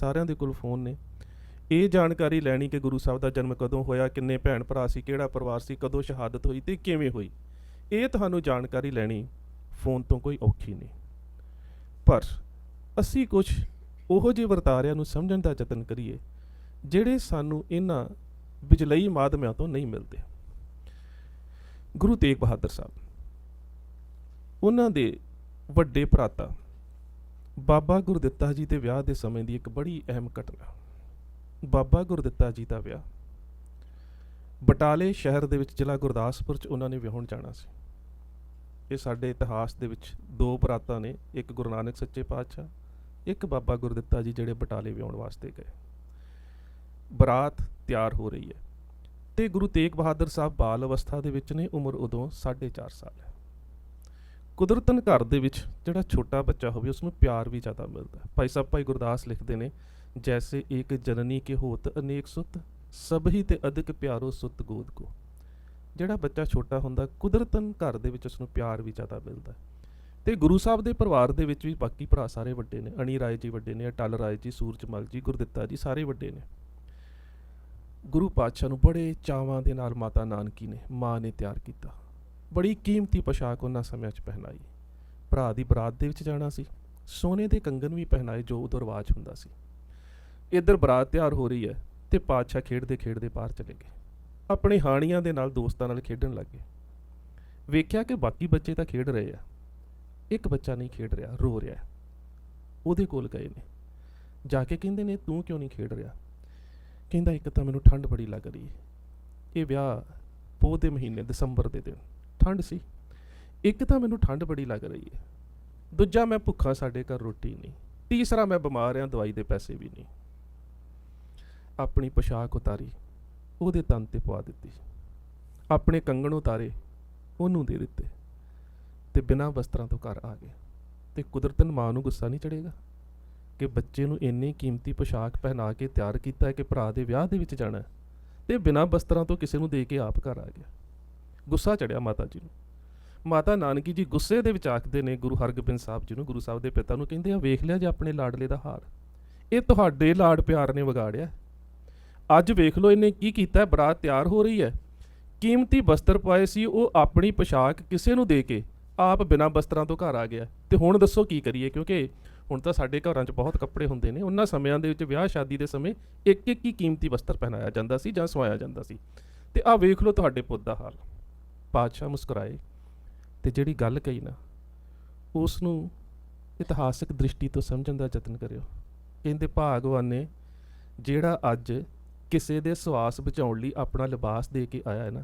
ਸਾਰਿਆਂ ਦੇ ਕੋਲ ਫੋਨ ਨੇ। ਇਹ ਜਾਣਕਾਰੀ ਲੈਣੀ ਕਿ ਗੁਰੂ ਸਾਹਿਬ ਦਾ ਜਨਮ ਕਦੋਂ ਹੋਇਆ, ਕਿੰਨੇ ਭੈਣ ਭਰਾ ਸੀ, ਕਿਹੜਾ ਪਰਿਵਾਰ ਸੀ, ਕਦੋਂ ਸ਼ਹਾਦਤ ਹੋਈ ਤੇ ਕਿਵੇਂ ਹੋਈ। ਇਹ ਤੁਹਾਨੂੰ ਜਾਣਕਾਰੀ ਲੈਣੀ ਫੋਨ ਤੋਂ ਕੋਈ ਔਖੀ ਨਹੀਂ। ਪਰ ਅਸੀਂ ਕੁਝ ਉਹੋ ਜਿਹੇ ਵਰਤਾਰਿਆਂ ਨੂੰ ਸਮਝਣ ਦਾ ਯਤਨ ਕਰੀਏ, ਜਿਹੜੇ ਸਾਨੂੰ ਇਹਨਾਂ ਬਿਜਲਈ ਮਾਧਿਅਮਾਂ ਤੋਂ ਨਹੀਂ ਮਿਲਦੇ। ਗੁਰੂ ਤੇਗ ਬਹਾਦਰ ਸਾਹਿਬ, ਉਹਨਾਂ ਦੇ ਵੱਡੇ ਭਰਾਤਾ ਬਾਬਾ ਗੁਰਦਿੱਤਾ ਜੀ ਦੇ ਵਿਆਹ ਦੇ ਸਮੇਂ ਦੀ ਇੱਕ ਬੜੀ ਅਹਿਮ ਘਟਨਾ। ਬਾਬਾ ਗੁਰਦਿੱਤਾ ਜੀ ਦਾ ਵਿਆਹ। ਬਟਾਲੇ ਸ਼ਹਿਰ ਦੇ ਵਿੱਚ ਜ਼ਿਲ੍ਹਾ ਗੁਰਦਾਸਪੁਰ ਚ ਉਹਨਾਂ ਨੇ ਵਿਆਹਣ ਜਾਣਾ ਸੀ। ਇਹ ਸਾਡੇ ਇਤਿਹਾਸ ਦੇ ਵਿੱਚ ਦੋ ਬਰਾਤਾਂ ਨੇ, ਇੱਕ ਗੁਰੂ ਨਾਨਕ ਸੱਚੇ ਪਾਤਸ਼ਾਹ, ਇੱਕ ਬਾਬਾ ਗੁਰਦਿੱਤਾ ਜੀ ਜਿਹੜੇ ਬਟਾਲੇ ਵਿਆਹਣ ਵਾਸਤੇ ਗਏ। ਬਰਾਤ ਤਿਆਰ ਹੋ ਰਹੀ ਹੈ ਤੇ ਗੁਰੂ ਤੇਗ ਬਹਾਦਰ ਸਾਹਿਬ ਬਾਲ ਅਵਸਥਾ ਦੇ ਵਿੱਚ ਨੇ, ਉਮਰ ਉਦੋਂ 4.5 ਸਾਲ ਹੈ। ਕੁਦਰਤਨ ਘਰ ਦੇ ਵਿੱਚ ਜਿਹੜਾ ਛੋਟਾ ਬੱਚਾ ਹੋਵੇ ਉਸ ਨੂੰ ਪਿਆਰ ਵੀ ਜ਼ਿਆਦਾ ਮਿਲਦਾ ਭਾਈ ਸਾਹਿਬ, ਭਾਈ ਗੁਰਦਾਸ ਲਿਖਦੇ ਨੇ, ਜੈਸੇ ਇੱਕ ਜਨਨੀ ਕੇ ਹੋਤ ਅਨੇਕ ਸੁਤ ਹੀ ਤੇ ਅਧਿਕ ਪਿਆਰੋ ਸੁਤ ਗੋਦ ਕੋ। ਜਿਹੜਾ ਬੱਚਾ ਛੋਟਾ ਹੁੰਦਾ, ਕੁਦਰਤਨ ਘਰ ਦੇ ਵਿੱਚ ਉਸ ਨੂੰ ਪਿਆਰ ਵੀ ਜ਼ਿਆਦਾ ਮਿਲਦਾ ਹੈ। ਤੇ ਗੁਰੂ ਸਾਹਿਬ ਦੇ ਪਰਿਵਾਰ ਦੇ ਵਿੱਚ ਵੀ ਬਾਕੀ ਭਰਾ ਸਾਰੇ ਵੱਡੇ ਨੇ। ਅਣੀ ਰਾਏ ਜੀ ਵੱਡੇ ਨੇ, ਅਟਲ ਰਾਏ ਜੀ ਸੂਰਜਮਲ ਜੀ, ਗੁਰਦਿੱਤਾ ਜੀ ਸਾਰੇ ਵੱਡੇ ਨੇ। ਗੁਰੂ ਪਾਤਸ਼ਾਹ ਨੂੰ ਬੜੇ ਚਾਵਾਂ ਦੇ ਨਾਲ ਮਾਤਾ ਨਾਨਕੀ ਨੇ, ਮਾਂ ਨੇ ਤਿਆਰ ਕੀਤਾ। ਬੜੀ ਕੀਮਤੀ ਪੋਸ਼ਾਕ ਉਹਨਾਂ ਸਮਿਆਂ 'ਚ ਪਹਿਨਾਈ। ਭਰਾ ਦੀ ਬਰਾਤ ਦੇ ਵਿੱਚ ਜਾਣਾ ਸੀ, ਸੋਨੇ ਦੇ ਕੰਗਨ ਵੀ ਪਹਿਨਾਏ ਜੋ ਉਦੋਂ ਰਿਵਾਜ ਹੁੰਦਾ ਸੀ। ਇੱਧਰ ਬਰਾਤ ਤਿਆਰ ਹੋ ਰਹੀ ਹੈ ਤੇ ਪਾਤਸ਼ਾਹ ਖੇਡਦੇ ਖੇਡਦੇ ਬਾਹਰ ਚਲੇ ਗਏ। ਆਪਣੇ ਹਾਣੀਆਂ ਦੇ ਨਾਲ ਦੋਸਤਾਂ ਨਾਲ ਖੇਡਣ ਲੱਗੇ ਵੇਖਿਆ ਕਿ ਬਾਕੀ ਬੱਚੇ ਤਾਂ ਖੇਡ ਰਹੇ ਆ। ਇੱਕ ਬੱਚਾ ਨਹੀਂ ਖੇਡ ਰਿਹਾ, ਰੋ ਰਿਹਾ ਉਹਦੇ ਕੋਲ ਗਏ ਨੇ। ਜਾ ਕੇ ਕਹਿੰਦੇ ਨੇ, ਤੂੰ ਕਿਉਂ ਨਹੀਂ ਖੇਡ ਰਿਹਾ? ਕਹਿੰਦਾ, ਇੱਕ ਤਾਂ ਮੈਨੂੰ ਠੰਡ ਬੜੀ ਲੱਗ ਰਹੀ ਹੈ। ਇਹ ਵਿਆਹ ਪੋਹ ਦੇ ਮਹੀਨੇ ਦਸੰਬਰ ਦੇ ਦਿਨ ਠੰਡ ਸੀ। ਇੱਕ ਤਾਂ ਮੈਨੂੰ ਠੰਡ ਬੜੀ ਲੱਗ ਰਹੀ ਹੈ। ਦੂਜਾ ਮੈਂ ਭੁੱਖਾ ਸਾਡੇ ਘਰ ਰੋਟੀ ਨਹੀਂ। ਤੀਸਰਾ ਮੈਂ ਬਿਮਾਰ ਹਾਂ, ਦਵਾਈ ਦੇ ਪੈਸੇ ਵੀ ਨਹੀਂ। ਆਪਣੀ ਪੋਸ਼ਾਕ ਉਤਾਰੀ, ਉਹਦੇ ਤਨ ਤੇ ਪਵਾ ਦਿੱਤੀ। ਆਪਣੇ ਕੰਗਣ ਉਤਾਰੇ, ਉਹਨੂੰ ਦੇ ਦਿੱਤੇ। ਤੇ ਬਿਨਾਂ ਵਸਤਰਾਂ ਤੋਂ ਘਰ ਆ ਗਏ। ਤੇ ਕੁਦਰਤਨ ਮਾਂ ਨੂੰ ਗੁੱਸਾ ਨਹੀਂ ਚੜੇਗਾ ਕਿ ਬੱਚੇ ਨੂੰ ਇੰਨੀ ਕੀਮਤੀ ਪੋਸ਼ਾਕ ਪਹਿਨਾ ਕੇ ਤਿਆਰ ਕੀਤਾ ਹੈ ਕਿ ਭਰਾ ਦੇ ਵਿਆਹ ਦੇ ਵਿੱਚ ਜਾਣਾ ਹੈ? ਤੇ ਬਿਨਾਂ ਵਸਤਰਾਂ ਤੋਂ ਕਿਸੇ ਨੂੰ ਦੇ ਕੇ ਆਪ ਘਰ ਆ ਗਿਆ। ਗੁੱਸਾ ਚੜਿਆ ਮਾਤਾ ਜੀ ਨੂੰ। ਮਾਤਾ ਨਾਨਕੀ ਜੀ ਗੁੱਸੇ ਦੇ ਵਿੱਚ ਆਖਦੇ ਨੇ, ਗੁਰੂ ਹਰਗੋਬਿੰਦ ਸਾਹਿਬ ਜੀ ਨੂੰ, ਗੁਰੂ ਸਾਹਿਬ ਦੇ ਪਿਤਾ ਨੂੰ ਕਹਿੰਦੇ ਆ, ਵੇਖ ਲਿਆ ਜੇ ਆਪਣੇ ਲਾਡਲੇ ਦਾ ਹਾਲ ਇਹ ਤੁਹਾਡੇ ਲਾਡ ਪਿਆਰ ਨੇ ਵਿਗਾੜਿਆ। ਅੱਜ ਵੇਖ ਲਓ ਇਹਨੇ ਕੀ ਕੀਤਾ, ਬਰਾਤ ਤਿਆਰ ਹੋ ਰਹੀ ਹੈ। ਕੀਮਤੀ ਬਸਤਰ ਪਾਏ ਸੀ, ਉਹ ਆਪਣੀ ਪੋਸ਼ਾਕ ਕਿਸੇ ਨੂੰ ਦੇ ਕੇ ਆਪ ਬਿਨਾਂ ਵਸਤਰਾਂ ਤੋਂ ਘਰ ਆ ਗਿਆ। ਤੇ ਹੁਣ ਦੱਸੋ ਕੀ ਕਰੀਏ, ਕਿਉਂਕਿ ਹੁਣ ਤਾਂ ਸਾਡੇ ਘਰਾਂ 'ਚ ਬਹੁਤ ਕੱਪੜੇ ਹੁੰਦੇ ਨੇ। ਉਹਨਾਂ ਸਮਿਆਂ ਦੇ ਵਿੱਚ ਵਿਆਹ ਸ਼ਾਦੀ ਦੇ ਸਮੇਂ ਇੱਕ ਇੱਕ ਹੀ ਕੀਮਤੀ ਵਸਤਰ ਪਹਿਨਾਇਆ ਜਾਂਦਾ ਸੀ ਜਾਂ ਸਵਾਇਆ ਜਾਂਦਾ ਸੀ। ਤੇ ਆਹ ਵੇਖ ਲਓ ਤੁਹਾਡੇ ਪੁੱਤ ਦਾ ਹਾਲ। ਪਾਤਸ਼ਾਹ ਮੁਸਕਰਾਏ ਤੇ ਜਿਹੜੀ ਗੱਲ ਕਹੀ ਨਾ ਉਸ ਨੂੰ ਇਤਿਹਾਸਕ ਦ੍ਰਿਸ਼ਟੀ ਤੋਂ ਸਮਝਣ ਦਾ ਯਤਨ ਕਰਿਓ। ਕਹਿੰਦੇ ਭਾਗਵਾਨ ਨੇ ਜਿਹੜਾ ਅੱਜ ਕਿਸੇ ਦੇ ਸਵਾਸ ਬਚਾਉਣ ਲਈ ਆਪਣਾ ਲਿਬਾਸ ਦੇ ਕੇ ਆਇਆ ਹੈ ਨਾ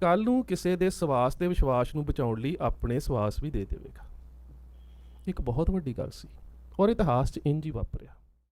ਕੱਲ ਨੂੰ ਕਿਸੇ ਦੇ ਸਵਾਸ ਤੇ ਵਿਸ਼ਵਾਸ ਨੂੰ ਬਚਾਉਣ ਲਈ ਆਪਣੇ ਸਵਾਸ ਵੀ ਦੇ ਦੇਵੇਗਾ। ਇੱਕ ਬਹੁਤ ਵੱਡੀ ਗੱਲ ਸੀ ਔਰ ਇਤਿਹਾਸ 'ਚ ਇੰਜ ਹੀ ਵਾਪਰਿਆ।